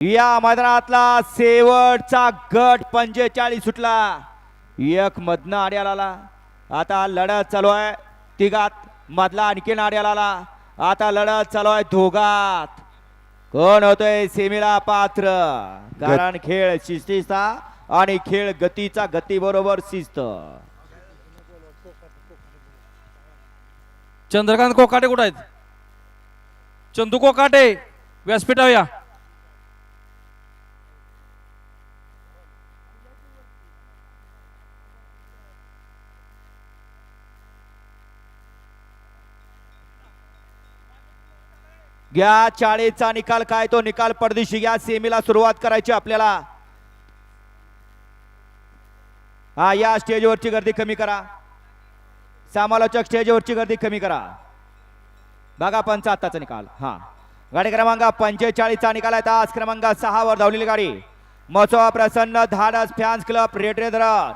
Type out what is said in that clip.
या मैदानातला शेवटचा गट पंचेचाळीस सुटला. एक मधनं आड्याला आला. आता लढत चालू आहे. तिघात मधला आणखीन आड्याला आला. आता लढत चालू आहे दोघात. कोण होतोय सेमीला पात्र? कारण खेळ शिस्तीचा आणि खेळ गतीचा गती बरोबर शिस्त. चंद्रकांत कोकाटे कुठं आहेत? चंदू कोकाटे व्यासपीठावर या. घ्या चाळीचा निकाल काय तो निकाल परदेशी घ्या. सेमीला सुरुवात करायची आपल्याला. हा या स्टेजवरची गर्दी कमी करा. समालोचक स्टेजवरची गर्दी कमी करा. बघा पंच आत्ताचा निकाल. हा. गाडी क्रमांक पंचेचाळीसचा निकाल आहे. तास क्रमांक सहा वर धावलेली गाडी. मसोवा प्रसन्न धाडस फॅन्स क्लब रेडरेदरा